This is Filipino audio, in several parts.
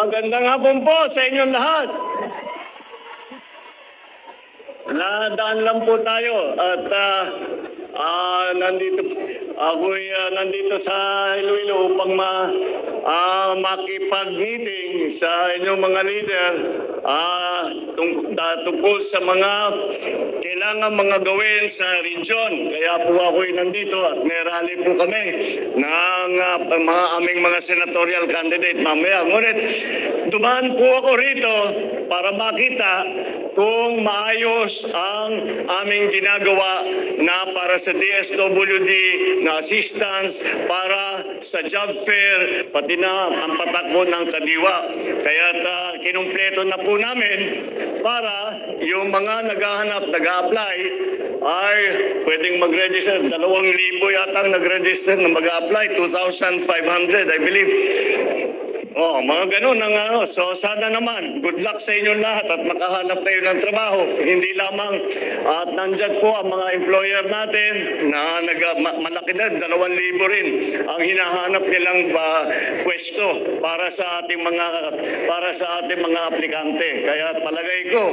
magandang hapon po sa inyong lahat. Nadaan lang po tayo at ah, ah, nandito ako'y ah, nandito sa Iloilo upang ma, ah, makipag-meeting sa inyong mga leader ah, tungkol sa mga kailangan mga gawin sa region. Kaya po ako'y nandito at may rally po kami ng ah, mga aming mga senatorial candidate mamaya. Ngunit dumaan po ako rito para makita kung maayos ang aming ginagawa na para sa DSWD na assistance para sa job fair pati na ang patakbo ng kadiwa. Kaya uh, kinumpleto na po namin para yung mga naghahanap, nag-apply ay pwedeng mag-register. Dalawang libo yata ang nag-register na mag-apply. 2,500 I believe. Oh, mga ganun ang ano. So sana naman, good luck sa inyong lahat at makahanap kayo ng trabaho. Hindi lamang at nandyan po ang mga employer natin na nag, ma- malaki na, dalawang libo rin ang hinahanap nilang ba, pwesto para sa ating mga para sa ating mga aplikante. Kaya palagay ko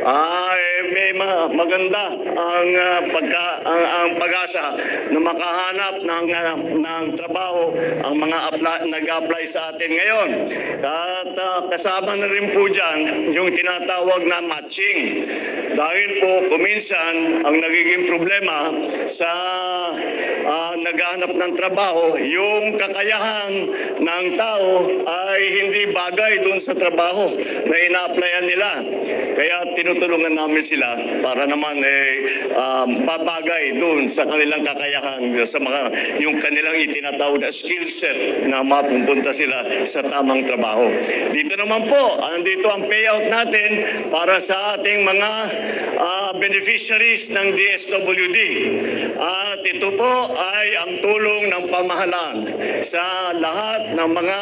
ay may ma- maganda ang ah, pagka ang, ang pag-asa na makahanap ng ah, ng trabaho ang mga apply, nag-apply sa atin ngayon. At ah, kasama na rin po dyan yung tinatawag na matching. Dahil po kuminsan ang nagiging problema sa ah, naghahanap ng trabaho, yung kakayahan ng tao ay hindi bagay doon sa trabaho na ina-applyan nila. Kaya tinutulungan namin sila para naman eh, um, babagay doon sa kanilang kakayahan, sa mga yung kanilang itinatawag na skill set na mapupunta sila sa tamang trabaho. Dito naman po, andito ang payout natin para sa ating mga ah, beneficiaries ng DSWD. At ito po ay ang tulong ng pamahalaan sa lahat ng mga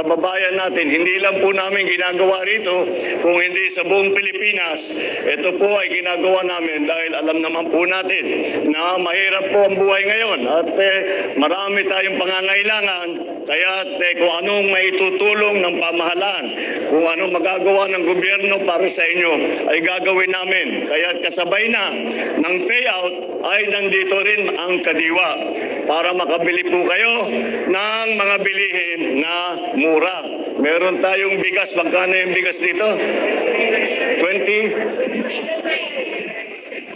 kababayan natin. Hindi lang po namin ginagawa rito, kung hindi sa buong Pilipinas. Ito po ay ginagawa namin dahil alam naman po natin na mahirap po ang buhay ngayon at eh, marami tayong pangangailangan. Kaya eh, kung anong maitutulong ng pamahalaan, kung anong magagawa ng gobyerno para sa inyo, ay gagawin namin. Kaya kasabay na ng payout ay nandito rin ang kadiwa para makabili po kayo ng mga bilihin na mura. Meron tayong bigas. Magkano yung bigas dito? 20?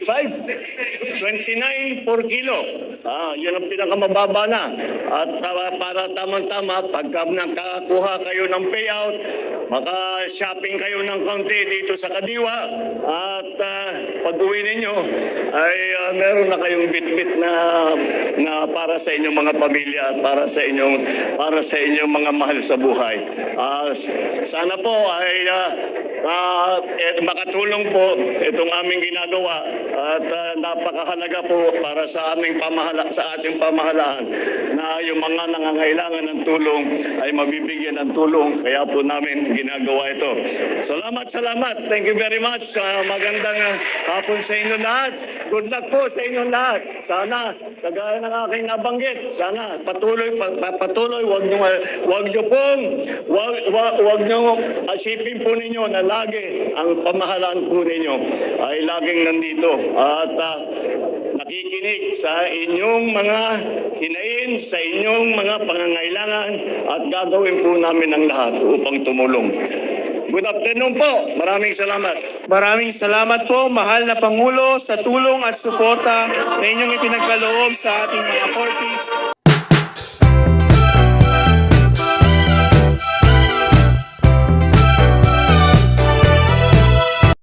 25? 29 per kilo. Ah, yun ang pinakamababa na. At ah, para tamang-tama, pagka nakakuha kayo ng payout, maka-shopping kayo ng konti dito sa Kadiwa, at uh, pag-uwi ninyo, ay ah, meron na kayong bit-bit na, na para sa inyong mga pamilya at para sa inyong, para sa inyong mga mahal sa buhay. S- sana po ay Ah, eh, makatulong po itong aming ginagawa at ah, napakahalaga po para sa aming pamahala sa ating pamahalaan na yung mga nangangailangan ng tulong ay mabibigyan ng tulong kaya po namin ginagawa ito. Salamat, salamat. Thank you very much. Ah, magandang ah, hapon sa inyo lahat. Good luck po sa inyong lahat. Sana kagaya ng aking nabanggit, sana patuloy pa, pa- patuloy wag niyo ah, wag niyo pong wag wag, wag niyo asipin po ninyo na lagi ang pamahalaan po ninyo ay laging nandito at ah, nakikinig sa inyong mga hinain, sa inyong mga pangangailangan at gagawin po namin ang lahat upang tumulong. Good afternoon po. Maraming salamat. Maraming salamat po, mahal na Pangulo, sa tulong at suporta na inyong ipinagkaloob sa ating mga Fortis